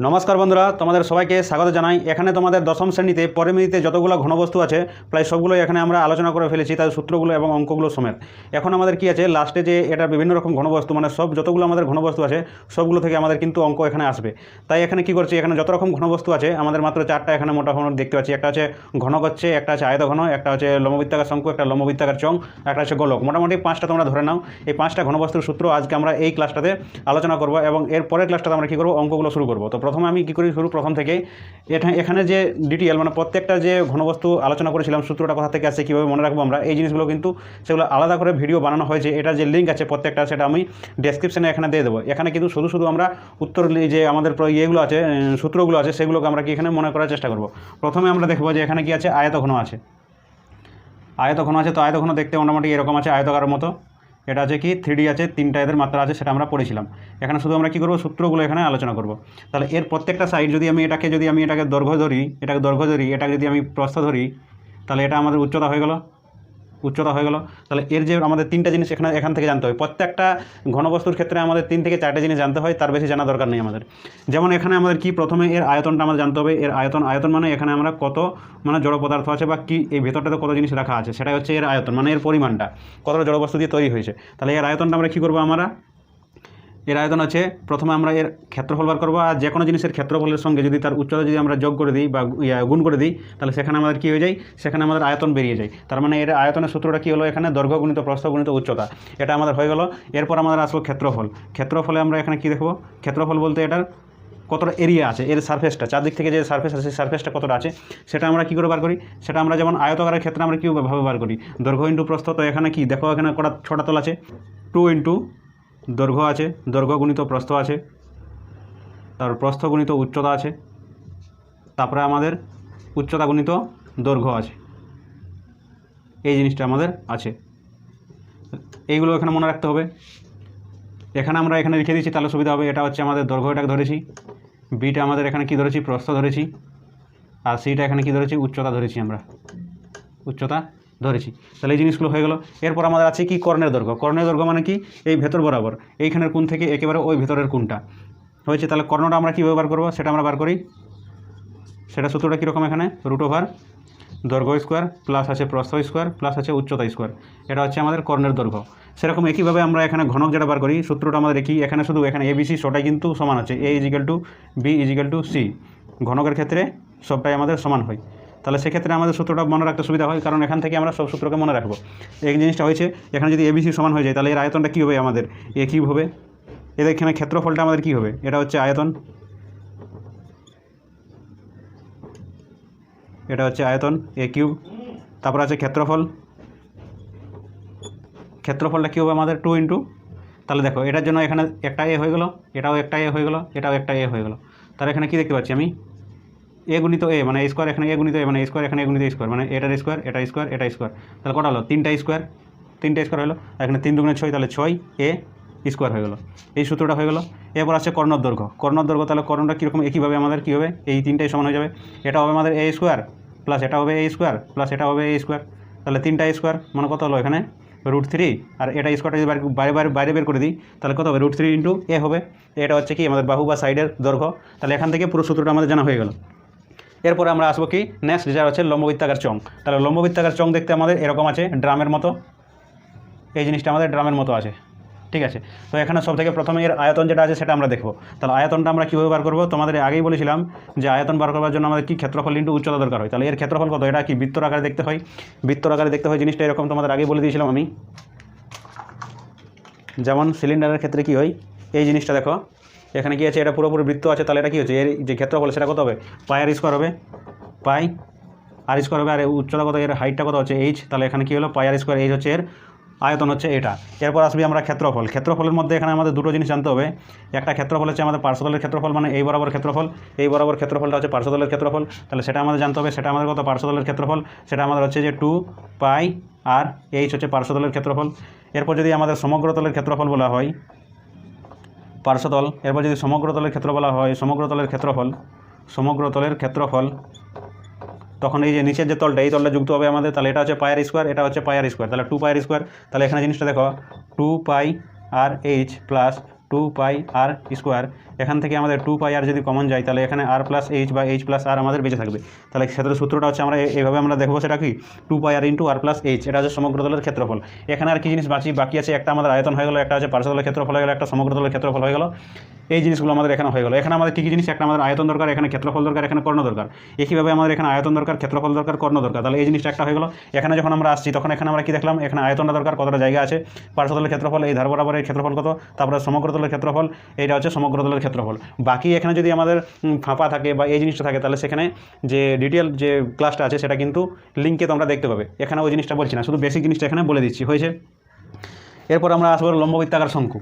নমস্কার বন্ধুরা, তোমাদের সবাইকে স্বাগত জানাই। এখানে তোমাদের দশম শ্রেণীতে পরিমিতিতে যতগুলো ঘনবস্তু আছে, প্রায় সবগুলোই এখানে আমরা আলোচনা করে ফেলেছি, তার সূত্রগুলো এবং অঙ্কগুলো সমেত। এখন আমাদের কি আছে? লাস্টে যে এটা বিভিন্ন রকম ঘনবস্তু মানে সব যতগুলো আমাদের ঘনবস্তু আছে, সবগুলো থেকে আমাদের কিন্তু অঙ্ক এখানে আসবে। তাই এখানে কি করছি? এখানে যত রকম ঘনবস্তু আছে, আমাদের মাত্র চারটা এখানে মোটামুটি দেখতে পাচ্ছি। একটা আছে হচ্ছে ঘনকচ্ছে, একটা আছে আয়ত ঘন একটা হচ্ছে লম্ববৃত্তাকার শঙ্কু, একটা লম্ববৃত্তাকার চং একটা হচ্ছে গোলক। মোটামুটি পাঁচটা তোমরা ধরে নাও। এই পাঁচটা ঘনবস্তুর সূত্র আজকে আমরা এই ক্লাসটাতে আলোচনা করব এবং এর পরের ক্লাসটাতে আমরা কী করব? অঙ্কগুলো শুরু করব। তো প্রথমে আমি কী করি শুরু? প্রথম থেকেই এটা এখানে যে ডিটেল মানে প্রত্যেকটা যে ঘনবস্তু আলোচনা করেছিলাম, সূত্রটা কোথা থেকে আসছে, কীভাবে মনে রাখব আমরা, এই জিনিসগুলো কিন্তু সেগুলো আলাদা করে ভিডিও বানানো হয়েছে। এটা যে লিঙ্ক আছে প্রত্যেকটা, সেটা আমি ডেসক্রিপশনে এখানে দিয়ে দেবো। এখানে কিন্তু শুধু শুধু আমরা উত্তর যে আমাদের ইয়েগুলো আছে সূত্রগুলো আছে, সেগুলোকে আমরা কি এখানে মনে করার চেষ্টা করব। প্রথমে আমরা দেখব যে এখানে কি আছে? আয়ত ঘন আছে। আয়ত ঘন আছে, তো আয়ত ঘন দেখতে মোটামুটি এরকম আছে, আয়তকারের মতো। এটা আছে কি? থ্রি আছে, তিনটা এদের মাত্রা আছে, সেটা আমরা পড়েছিলাম। এখানে শুধু আমরা কী করব? সূত্রগুলো এখানে আলোচনা করব। তাহলে এর প্রত্যেকটা সাইড যদি আমি এটাকে, যদি আমি এটাকে দৈর্ঘ্য ধরি, এটাকে দৈর্ঘ্য ধরি, এটাকে যদি আমি প্রস্থ ধরি, তাহলে এটা আমাদের উচ্চতা হয়ে গেল। উচ্চতা হয়ে গেল। তাহলে এর যে আমাদের তিনটা জিনিস এখানে, এখান থেকে জানতে হয় প্রত্যেকটা ঘনবস্তুর ক্ষেত্রে আমাদের তিন থেকে চারটে জিনিস জানতে হয়, তার বেশি জানা দরকার নেই আমাদের। যেমন এখানে আমাদের কি প্রথমে এর আয়তনটা আমাদের জানতে হবে, এর আয়তন আয়তন মানে এখানে আমরা কত মানে জড় পদার্থ আছে বা কী, এই ভেতরটাতে কত জিনিস রাখা আছে, সেটাই হচ্ছে এর আয়তন মানে এর পরিমাণটা, কতটা জড়বস্তু দিয়ে তৈরি হয়েছে। তাহলে এর আয়তনটা আমরা কী করব আমরা? এর আয়তন আছে, প্রথমে আমরা এর ক্ষেত্রফল বার করব, আর যে কোনো জিনিসের ক্ষেত্রফলের সঙ্গে যদি তার উচ্চতা যদি আমরা যোগ করে দিই বা গুণ করে দিই, তাহলে সেখানে আমাদের কী হয়ে যায়? সেখানে আমাদের আয়তন বেরিয়ে যায়। তার মানে এর আয়তনের সূত্রটা কী হলো এখানে? দৈর্ঘ্য গুণিত প্রস্থ গুণিত উচ্চতা। এটা আমাদের হয়ে গেল। এরপর আমাদের আসলো ক্ষেত্রফল। ক্ষেত্রফলে আমরা এখানে কী দেখব? ক্ষেত্রফল বলতে এটার কতটা এরিয়া আছে, এর সার্ফেসটা চারদিক থেকে যে সার্ফেস আছে, সেই সার্ফেসটা কতটা আছে, সেটা আমরা কী করে বার করি? সেটা আমরা যেমন আয়তকারের ক্ষেত্রে আমরা কীভাবে বার করি? দৈর্ঘ্য ইন্টু প্রস্থ, তো এখানে কি? দেখো এখানে কটা, ছটা তল আছে। টু ইন্টু দৈর্ঘ্য আছে দৈর্ঘ্য গুণিত প্রস্থ আছে তারপর প্রস্থ গুণিত উচ্চতা আছে, তারপরে আমাদের উচ্চতা গুণিত দৈর্ঘ্য আছে। এই জিনিসটা আমাদের আছে। এইগুলো এখানে মনে রাখতে হবে। এখানে আমরা এখানে লিখে দিচ্ছি তাহলে সুবিধা হবে। এটা হচ্ছে আমাদের দৈর্ঘ্যটাকে ধরেছি। বিটা আমাদের এখানে কি ধরেছি? প্রস্থ ধরেছি। আর সিটা এখানে কি ধরেছি? উচ্চতা ধরেছি আমরা। উচ্চতা ধরেছি। তাহলে এই জিনিসগুলো হয়ে গেল। এরপর আমাদের আছে কি? কর্ণের দৈর্ঘ্য। কর্ণের দৈর্ঘ্য মানে কি? এই ভেতর বরাবর। এইখানের কোন থেকে একেবারে ওই ভেতরের কোনটা হয়েছে? তাহলে কর্ণটা আমরা কীভাবে বার করব? সেটা আমরা বার করি। সেটা সূত্রটা কীরকম এখানে? রুট ওভার দৈর্ঘ্য স্কোয়ার প্লাস আছে প্রস্থ স্কোয়ার প্লাস আছে উচ্চতা স্কোয়ার। এটা হচ্ছে আমাদের কর্ণের দৈর্ঘ্য। সেরকম একইভাবে আমরা এখানে ঘনক যেটা বার করি, সূত্রটা আমাদের একই। এখানে শুধু এখানে এবিসি সবটাই কিন্তু সমান আছে। A equal to B equal to C ঘনকের ক্ষেত্রে সবটাই আমাদের সমান হয়। তাহলে সেক্ষেত্রে আমাদের সূত্রটা মনে রাখতে সুবিধা হয়, কারণ এখান থেকে আমরা সব সূত্রকে মনে রাখব। এই জিনিসটা হয়েছে, এখানে যদি এবিসি সমান হয়ে যায়, তাহলে এর আয়তনটা কী হবে আমাদের? এ কী হবে। এদের এখানে ক্ষেত্রফলটা আমাদের কী হবে? এটা হচ্ছে আয়তন। এটা হচ্ছে আয়তন এ কিউব তারপর আছে ক্ষেত্রফল। ক্ষেত্রফলটা কী হবে আমাদের? টু ইন্টু তাহলে দেখো, এটার জন্য এখানে একটা এ হয়ে গেলো, এটাও একটা এ হয়ে গেলো, এটাও একটা এ হয়ে গেলো। তাহলে এখানে কী দেখতে পাচ্ছি আমি? এ গুণিত এ মানে স্কোয়ার এখানে এ গুণিত এ মানে স্কোয়ার এখানে এ গুণিত স্কোয়ার মানে এটার স্কোয়ার এটা স্কোয়ার এটা স্কোয়ার তাহলে কটা হলো? তিনটা স্কোয়ার তিনটা স্কোয়ার হলো? এখানে তিন দুগুণে ছয়, তাহলে ছয় এ স্কোয়ার হয়ে গেলো। এই সূত্রটা হয়ে গেলো। এরপর আছে কর্ণর দৈর্ঘ্য। কর্ণর দৈর্ঘ্য, তাহলে কর্ণটা কীরকম একইভাবে আমাদের কী হবে? এই তিনটাই সমান হয়ে যাবে। এটা হবে আমাদের এ স্কোয়ার প্লাস এটা হবে এ স্কোয়ার প্লাস এটা হবে এ স্কোয়ার তাহলে তিনটা স্কোয়ার মানে কত হলো এখানে? রুট থ্রি আর এটা স্কোয়ারটা যদি বাইরে বাইরে বাইরে বের করে দিই, তাহলে কত হবে? রুট থ্রি ইন্টু এ হবে। এটা হচ্ছে কি? আমাদের বাহু বা সাইডের দৈর্ঘ্য। তাহলে এখান থেকে পুরো সূত্রটা আমাদের জানা হয়ে গেল। এরপরে আমরা আসব কি? নেক্সট যেটা হচ্ছে লম্ববৃত্তাকার চং তাহলে লম্ববৃত্তাকার চং দেখতে আমাদের এরকম আছে, ড্রামের মতো। এই জিনিসটা আমাদের ড্রামের মতো আছে। ঠিক আছে? তো এখানে সব থেকে প্রথমে এর আয়তন যেটা আছে সেটা আমরা দেখব। তাহলে আয়তনটা আমরা কীভাবে বার করব? তোমাদের আগেই বলেছিলাম যে আয়তন বার করার জন্য আমাদের কী ক্ষেত্রফল ইন্টু উচ্চতা দরকার হয়। তাহলে এর ক্ষেত্রফল কত? এটা কি বৃত্তর আকারে দেখতে হয়? বৃত্তর আকারে দেখতে হয় জিনিসটা এরকম, তোমাদের আগেই বলে দিয়েছিলাম আমি। যেমন সিলিন্ডারের ক্ষেত্রে কি হয়? এই জিনিসটা দেখো। এখানে কি আছে এটা পুরোপুরি বৃত্ত আছে, তাহলে এটা কি হচ্ছে? এর যে ক্ষেত্রফল, সেটা কত হবে? পাই আর স্কোয়ার হবে? পাই আর স্কোয়ার হবে, আর উচ্চতা কত, এর হাইটটা কত হচ্ছে? এইচ তাহলে এখানে কি হলো? পাই আর স্কোয়ার এইচ হচ্ছে এর আয়তন হচ্ছে এটা। এরপর আসবি আমরা ক্ষেত্রফল। ক্ষেত্রফলের মধ্যে এখানে আমাদের দুটো জিনিস জানতে হবে। একটা ক্ষেত্রফল হচ্ছে আমাদের পার্শ্বতলের ক্ষেত্রফল মানে এই বরাবর ক্ষেত্রফল। এই বরাবর ক্ষেত্রফলটা হচ্ছে পার্শ্বতলের ক্ষেত্রফল। তাহলে সেটা আমাদের জানতে হবে, সেটা আমাদের কত? পার্শ্বতলের ক্ষেত্রফল। সেটা আমাদের হচ্ছে যে টু পাই আর এইচ হচ্ছে পার্শ্বতলের ক্ষেত্রফল। এরপর যদি আমাদের সমগ্রতলের ক্ষেত্রফল বলা হয় পার্শ্বতল। এরপর যদি সমগ্র তলের ক্ষেত্র বলা হয়, সমগ্র তলের ক্ষেত্রফল, সমগ্র সমগ্রতলের ক্ষেত্রফল, তখন এই যে নিচের যে তলটা, এই তলটা যুক্ত হবে আমাদের, তাহলে এটা হচ্ছে পায়ার স্কোয়ার, এটা হচ্ছে পায়ার স্কোয়ার। তাহলে টু পায়ার স্কোয়ার, তাহলে এখানে জিনিসটা দেখো two pi R H plus two pi R square এখান থেকে আমাদের টু পাই আর যদি কমন যায়, তাহলে এখানে আর প্লাস এইচ বা এইচ প্লাস আর আমাদের বেঁচে থাকবে। তাহলে ক্ষেত্রের সূত্রটা হচ্ছে আমরা এইভাবে আমরা দেখব সেটা কি? Two pi R into R plus H এটা হচ্ছে সমগ্র তলের ক্ষেত্রফল। এখানে আর কি জিনিস বাকি বাকি আছে? একটা আমাদের আয়তন হয়ে গেলো, একটা হচ্ছে পার্শ্বতলের ক্ষেত্রফল হয়ে গেলো, একটা সমগ্র তলের ক্ষেত্রফল হয়ে গেলো। এই জিনিসগুলো আমাদের এখানে হয়ে গেলো। এখানে আমাদের কী কী জিনিস? একটা আমাদের আয়তন দরকার, এখানে ক্ষেত্রফল দরকার, এখানে কর্ণ দরকার। একইভাবে আমাদের এখানে আয়তন দরকার, ক্ষেত্রফল দরকার, কর্ণ দরকার। তাহলে এই জিনিসটা একটা হয়ে গেলো। এখানে যখন আমরা আসছি, তখন এখানে আমরা কি দেখলাম? এখানে আয়তনটা দরকার, কতটা জায়গা আছে? পার্শ্বতলের ক্ষেত্রফল, এই ধার বরাবর এই ক্ষেত্রফল কত? তারপরে সমগ্র তলের ক্ষেত্রফল, এইটা হচ্ছে সমগ্র তলের ক্ষেত্রফল। বাকি এখানে যদি আমাদের ফাঁপা থাকে বা এই জিনিসটা থাকে, তাহলে সেখানে যে ডিটেল যে ক্লাসটা আছে, সেটা কিন্তু লিঙ্কে তোমরা দেখতে পাবে। এখানে ওই জিনিসটা বলছি না, শুধু বেসিক জিনিসটা এখানে বলে দিচ্ছি। হয়েছে? এরপর আমরা আসব লম্ববৃত্তাকার শঙ্কু।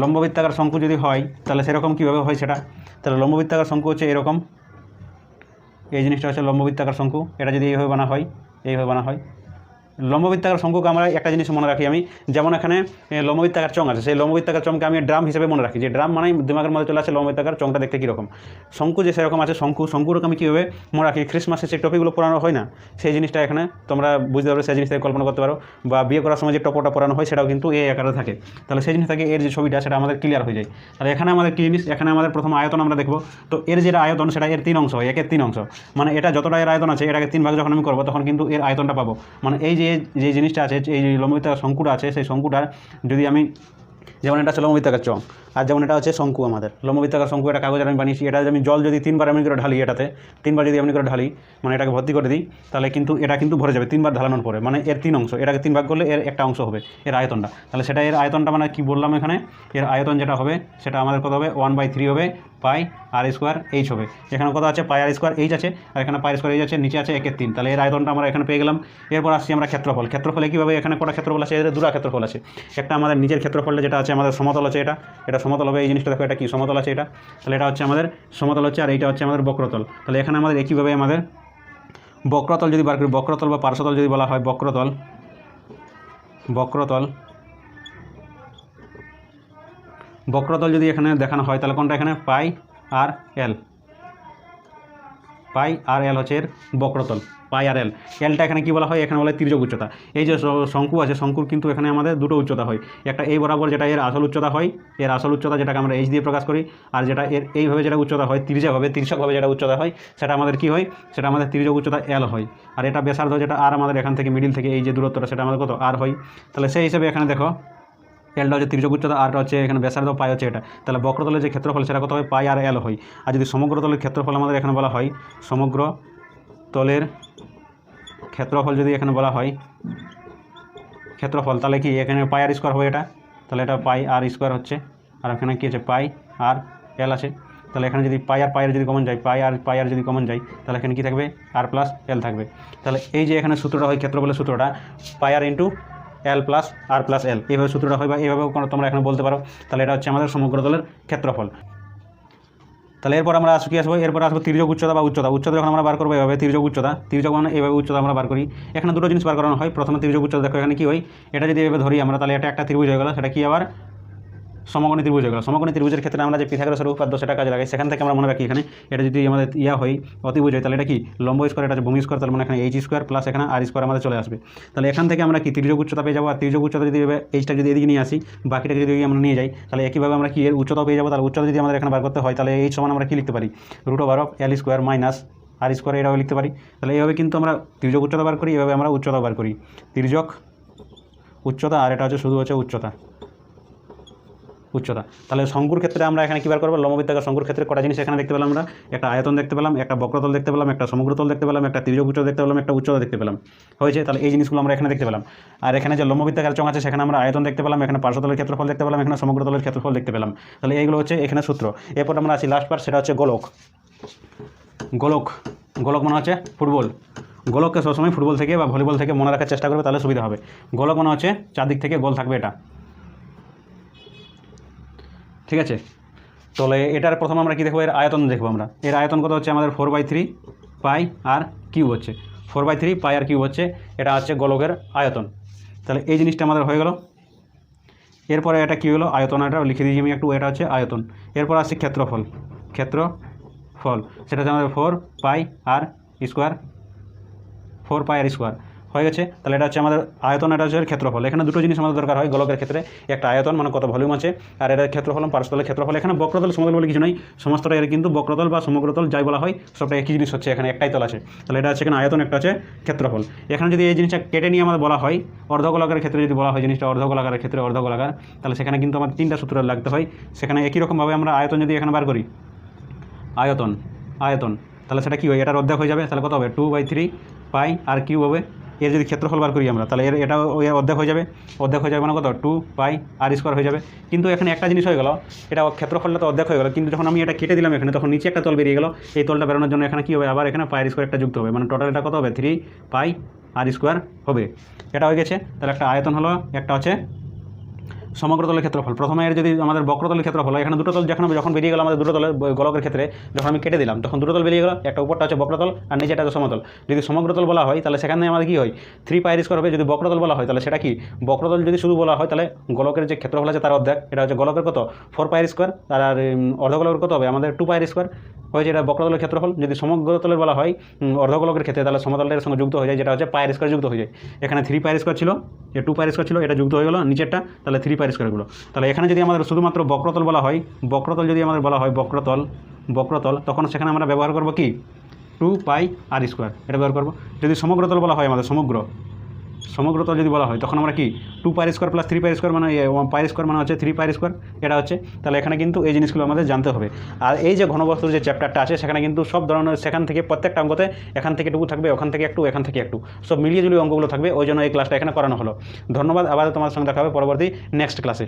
লম্ববৃত্তাকার শঙ্কু যদি হয়, তাহলে সেরকম কীভাবে হয় সেটা? তাহলে লম্ববৃত্তাকার শঙ্কু হচ্ছে এরকম। এই জিনিসটা হচ্ছে লম্ববৃত্তাকার শঙ্কু। এটা যদি এইভাবে বানা হয়, এইভাবে বানা হয়। লম্ববৃত্তাকার শঙ্কুকে আমরা একটা জিনিস মনে রাখি আমি, যেমন এখানে লম্ববৃত্তাকার চং আছে, সেই লম্ববৃত্তাকার চংকে আমি ড্রাম হিসেবে মনে রাখি, যে ড্রাম মানে দিমাগের মধ্যে চলে আসে লম্ববৃত্তাকার চংটা দেখতে কীরকম। শঙ্কু যে সেরকম আছে, শঙ্কু, শঙ্কুরকে আমি কীভাবে মনে রাখি, খ্রিসমাসে যে টপিগুলো পড়ানো হয় না, সেই জিনিসটা এখানে তোমরা বুঝতে পারবে, সেই জিনিসটাকে কল্পনা করতে পারো, বা বিয়ে করার সময় যে টপটা পড়ানো হয়, সেটাও কিন্তু এই আকারে থাকে। তাহলে সেই জিনিস থেকে এর যে ছবিটা, সেটা আমাদের ক্লিয়ার হয়ে যায়। তাহলে এখানে আমাদের কী জিনিস, এখানে আমাদের প্রথম আয়তন আমরা দেখব, তো এর যেটা আয়তন, সেটা এর তিন অংশ হয়, একের তিন অংশ। মানে এটা যতটা এর আয়তন আছে, এটাকে তিন ভাগ যখন আমি করব, তখন কিন্তু এর আয়তনটা পাবো। মানে এই যে যে জিনিসটা আছে, এই লম্বিতা শঙ্কুটা আছে, সেই শঙ্কুটার যদি আমি, যেমন এটা আছে লম্বিতাকার চং আর যেমন এটা হচ্ছে শঙ্কু আমাদের। লম্ববৃত্তাকার শঙ্কু, এটা কাগজের আমি বানিয়েছি। এটা আমি জল যদি তিনবার এমনি করে ঢালি এটাতে, তিনবার যদি এমনি করে ঢালি মানে এটাকে ভর্তি করে দিই, তাহলে কিন্তু এটা কিন্তু ভরে যাবে তিনবার ঢালানোর পরে। মানে এর তিন অংশ, এটাকে তিন ভাগ করলে এর একটা অংশ হবে, এর আয়তনটা। তাহলে সেটা এর আয়তনটা মানে কি বললাম এখানে? এর আয়তন যেটা হবে, সেটা আমাদের কত হবে? ওয়ান বাই থ্রি হবে, পাই আর স্কোয়ার এইচ হবে। এখানে কত আছে? পাই আর স্কোয়ার এইচ আছে, আর এখানে পাই স্কোয়ার এইচ আছে, নিচে আছে একের তিন। তাহলে এর আয়তনটা আমরা এখানে পেয়ে গেলাম। এরপর আসছি আমরা ক্ষেত্রফল। ক্ষেত্রফলে কীভাবে এখানে কটা ক্ষেত্রফল আছে? এদের দুটা ক্ষেত্রফল আছে। একটা আমাদের নিজের ক্ষেত্রফলটা যেটা আছে, আমাদের সমতল আছে এটা। এটা সমতল হবে, এই জিনিসটা দেখো, এটা কি সমতল আছে এটা? তাহলে এটা হচ্ছে আমাদের সমতল হচ্ছে, আর এইটা হচ্ছে আমাদের বক্রতল। তাহলে এখানে আমাদের একইভাবে আমাদের বক্রতল যদি বার করি, বক্রতল বা পার্শ্বতল যদি বলা হয়, বক্রতল বক্রতল বক্রতল যদি এখানে দেখানো হয়, তাহলে কোনটা এখানে? পাই আর এল। পাই আর এল হচ্ছে এর বক্রতল, পাই আর এল। এলটা এখানে কী বলা হয়? এখানে বলা হয় তির্যক উচ্চতা। এই যে শঙ্কু আছে, শঙ্কুর কিন্তু এখানে আমাদের দুটো উচ্চতা হয়। একটা এই বরাবর যেটা এর আসল উচ্চতা হয়, এর আসল উচ্চতা যেটাকে আমরা এইচ দিয়ে প্রকাশ করি, আর যেটা এর এইভাবে যেটা উচ্চতা হয় তির্যকভাবে তির্যকভাবে যেটা উচ্চতা হয়, সেটা আমাদের কি হয়? সেটা আমাদের তির্যক উচ্চতা এল হয়। আর এটা ব্যাসার্ধ যেটা আর আমাদের এখান থেকে মিডিল থেকে এই যে দূরত্বটা, সেটা আমাদের কত? আর হয়। তাহলে সেই হিসেবে এখানে দেখো এলটা হচ্ছে উচ্চতা আরটা হচ্ছে এখানে ব্যাসার্ধ পাই হচ্ছে এটা। তাহলে বক্রতলের যে ক্ষেত্রফল, সেটা কত হয়? পাই আর এল হয়। আর যদি সমগ্র তলের ক্ষেত্রফল আমাদের এখানে বলা হয় সমগ্র তলের ক্ষেত্রফল যদি এখানে বলা হয়, ক্ষেত্রফল, তাহলে কি এখানে পাই আর স্কোয়ার হবে এটা? তাহলে এটা পাই আর স্কোয়ার হচ্ছে। আর এখানে কী আছে? পাই আর এল আছে। তাহলে এখানে যদি পাই আর পায়ের যদি কমন যায়, পাই আর পাই আর যদি কমন যায়, তাহলে এখানে কী থাকবে? আর প্লাস এল থাকবে। তাহলে এই যে এখানে সূত্রটা হয় ক্ষেত্রফলের সূত্রটা, pi R into L plus R plus L এইভাবে সূত্রটা হয় বা এইভাবেও তোমরা এখানে বলতে পারো। তাহলে এটা হচ্ছে আমাদের সমগ্র দলের ক্ষেত্রফল। তাহলে এরপর আমরা আসব কি আসব? এরপর আসব তির্যক উচ্চতা বা উচ্চতা। উচ্চতা যখন আমরা বার করব এভাবে তির্যক উচ্চতা। তির্যক মানে এভাবে উচ্চতা আমরা বার করি। এখানে দুটো জিনিস বার করানো হয়। প্রথমে তির্যক উচ্চতা দেখো এখানে কি হয়? এটা যদি এভাবে ধরি আমরা, তাহলে এটা একটা ত্রিভুজ হয়ে গেল। সেটা কি আবার? সমকোণী ত্রিভুজ হয়ে গেল সমকোণী ত্রিভুজের ক্ষেত্রে আমরা যে পিথাগোরাসের উপপাদ্য সেটা কাজে লাগাই, সেখান থেকে আমরা মনে রাখি এখানে, এটা যদি আমাদের ইয়া হয়, অতিভুজ হয়, তাহলে এটা কি? লম্ব স্কোয়ার এটা ভূমি স্কোয়ার তাহলে মানে এখানে এইচ স্কোয়ার প্লাস এখানে আর স্কোয়ার আমাদের চলে আসবে। তাহলে এখান থেকে আমরা কি তির্যক উচ্চতা পেয়ে যাব? আর তির্যক উচ্চতা যদি এইচটা যদি এদিকে নিয়ে আসি, বাকিটাকে যদি আমরা নিয়ে যাই, তাহলে একইভাবে আমরা কি এর উচ্চতা পেয়ে যাব? তাহলে উচ্চতা যদি আমাদের এখানে বার করতে হয়, তাহলে এই সমান আমরা কি লিখতে পারি? Root over of L square minus R square এটাও লিখতে পারি। তাহলে এইভাবে কিন্তু আমরা তির্যক উচ্চতা বার করি এভাবে আমরা উচ্চতা বার করি। তির্যক উচ্চতা, আর এটা হচ্ছে শুধু হচ্ছে উচ্চতা। উচ্চতা। তাহলে শঙ্কুর ক্ষেত্রে আমরা এখানে কী বার করব? লম্ববৃত্তাকার শঙ্কুর ক্ষেত্রে কটা জিনিস এখানে দেখতে পেলাম আমরা? একটা আয়তন দেখতে পেলাম, একটা বক্রতল দেখতে পেলাম, একটা সমগ্রতল দেখতে পেলাম, একটা তির্যক উচ্চতা দেখতে পেলাম, একটা উচ্চতা দেখতে পেলাম। হয়েছে? তাহলে এই জিনিসগুলো আমরা এখানে দেখতে পেলাম। আর এখানে যে লম্ববৃত্তাকার চং আছে, সেখানে আমরা আয়তন দেখতে পেলাম, এখানে পার্শ্বতলের ক্ষেত্রফল দেখতে পেলাম, এখানে সমগ্রতলের ক্ষেত্রফল দেখতে পেলাম। তাহলে এইগুলো হচ্ছে এখানে সূত্র। এরপর আমরা আছি লাস্ট পার্ট সেটা হচ্ছে গোলক। গোলক। গোলক মনে হচ্ছে ফুটবল। গোলককে সবসময় ফুটবল থেকে বা ভলিবল থেকে মনে রাখার চেষ্টা করবে, তাহলে সুবিধা হবে। গোলক মনে হচ্ছে চারদিক থেকে গোল থাকবে এটা। ঠিক আছে? তাহলে এটার প্রথম আমরা কী দেখব? এর আয়তন দেখব আমরা। এর আয়তন কত হচ্ছে? আমাদের four by three pi R cube হচ্ছে। Four by three pi R cube হচ্ছে। এটা হচ্ছে গোলকের আয়তন। তাহলে এই জিনিসটা আমাদের হয়ে গেল। এরপরে এটা কী হলো? আয়তন এটা লিখে দিয়েছি আমি একটু। এটা হচ্ছে আয়তন। এরপর আসছে ক্ষেত্রফল। ক্ষেত্রফল। সেটা হচ্ছে আমাদের four pi R square four pi R square হয়ে গেছে। তাহলে এটা হচ্ছে আমাদের আয়তন, এটা হচ্ছে ক্ষেত্রফল। এখানে দুটো জিনিস আমাদের দরকার হয় গোলকের ক্ষেত্রে। একটা আয়তন মানে কত ভলিউম আছে, আর এটা ক্ষেত্রফল পারস্পরিক ক্ষেত্রফল। এখানে বক্রতল, সমতল বলে কিছু নাই। সমস্তটা এর কিন্তু বক্রতল বা সমগ্রতল যাই বলা হয়, সবটা একই জিনিস হচ্ছে এখানে, একটাই তল আছে। তাহলে এটা হচ্ছে এখানে আয়তন, একটা হচ্ছে ক্ষেত্রফল। এখানে যদি এই জিনিসটা কেটে নিয়ে আমাদের বলা হয় অর্ধগোলাকারের ক্ষেত্রে যদি বলা হয় জিনিসটা অর্ধগোলাকারের ক্ষেত্রে অর্ধগোলাকার, তাহলে সেখানে কিন্তু আমাদের তিনটা সূত্র লাগতে হয়। সেখানে একই রকমভাবে আমরা আয়তন যদি এখানে বার করি, আয়তন আয়তন, তাহলে সেটা কী হয়? এটার অর্ধেক হয়ে যাবে, তাহলে কত হবে? Two by three pi R cube হবে। এর যদি ক্ষেত্রফল বার করি আমরা, তাহলে এর, এটা অর্ধেক হয়ে যাবে। অর্ধেক হয়ে যাবে মানে কত? টু পাই আর স্কোয়ার হয়ে যাবে। কিন্তু এখানে একটা জিনিস হয়ে গেল, এটা ক্ষেত্রফলটা তো অর্ধেক হয়ে গেল, কিন্তু যখন আমি এটা কেটে দিলাম এখানে, তখন নিচে একটা তল বেরিয়ে গেল, এই তলটা বেরোনোর জন্য এখানে কী হবে? আবার এখানে পাই স্কোয়ার একটা যুক্ত হবে মানে টোটাল এটা কত হবে? থ্রি পাই আর স্কোয়ার হবে। এটা হয়ে গেছে, তাহলে একটা আয়তন হলো, একটা হচ্ছে সমগ্রতলের ক্ষেত্রফল। প্রথমে এর যদি আমাদের বক্রতলের ক্ষেত্রফল এখানে দুটো তল যখন যখন বেরিয়ে গেল আমাদের দুটো তলের গোলকের ক্ষেত্রে, যখন আমি কেটে দিলাম, তখন দুটো তল বেরিয়ে গেল, একটা উপরটা হচ্ছে বক্রতল আর নিচেটা হচ্ছে সমতল। যদি সমগ্রতল বলা হয়, তাহলে সেখানে আমাদের কি হয়? থ্রি পাই স্কোয়ার হবে। যদি বক্রতল বলা হয়, তাহলে সেটা কি? বক্রতল যদি শুধু বলা হয়, তাহলে গলকের যে ক্ষেত্রফল আছে তার অর্ধেক, এটা হচ্ছে গোলকের কত? ফোর পাই স্কোয়ার আর অর্ধগোলকের কত হবে? আমাদের টু পাই স্কোয়ার হয়েছে এটা বক্রতলের ক্ষেত্রফল যদি সমগ্রতলের বলা হয় অর্ধগোলকের ক্ষেত্রে তাহলে সমতলের সঙ্গে যুক্ত হয়ে যায়, যেটা হচ্ছে পায়ের স্কোয়ার যুক্ত হয়ে যায়। এখানে থ্রি পায়ের স্কোয়ার ছিল, যে টু পায়ের স্কোয়ার ছিল, এটা যুক্ত হয়ে গেলো, নিচেরটা তাহলে থ্রি পায়ের স্কোয়ারগুলো তাহলে এখানে যদি আমাদের শুধুমাত্র বক্রতল বলা হয়, বক্রতল যদি আমাদের বলা হয় বক্রতল বক্রতল, তখন সেখানে আমরা ব্যবহার করব কি? টু পাই আর স্কোয়ার এটা ব্যবহার করব। যদি সমগ্রতল বলা হয় আমাদের সমগ্র সমগ্রতল যদি বলা হয়, তখন আমরা কি two pi square plus three pi square মানে পাই স্কোয়ার মানে হচ্ছে থ্রি পাই স্কোয়ার এটা হচ্ছে, তাহলে এখানে কিন্তু এই জিনিসগুলো আমাদের জানতে হবে। আর এই যে ঘনবস্তুর যে চ্যাপ্টারটা আছে, সেখানে কিন্তু সব ধরনের, সেখান থেকে প্রত্যেকটা অঙ্কতে এখান থেকে টুকু থাকবে, ওখান থেকে একটু, এখান থেকে একটু। সব মিলিয়ে জুলিয়ে অঙ্গগুলো থাকবে, ওই জন্য এই ক্লাসটা এখানে করানো হলো। ধন্যবাদ, আবার তোমার সঙ্গে দেখা হবে পরবর্তী নেক্সট ক্লাসে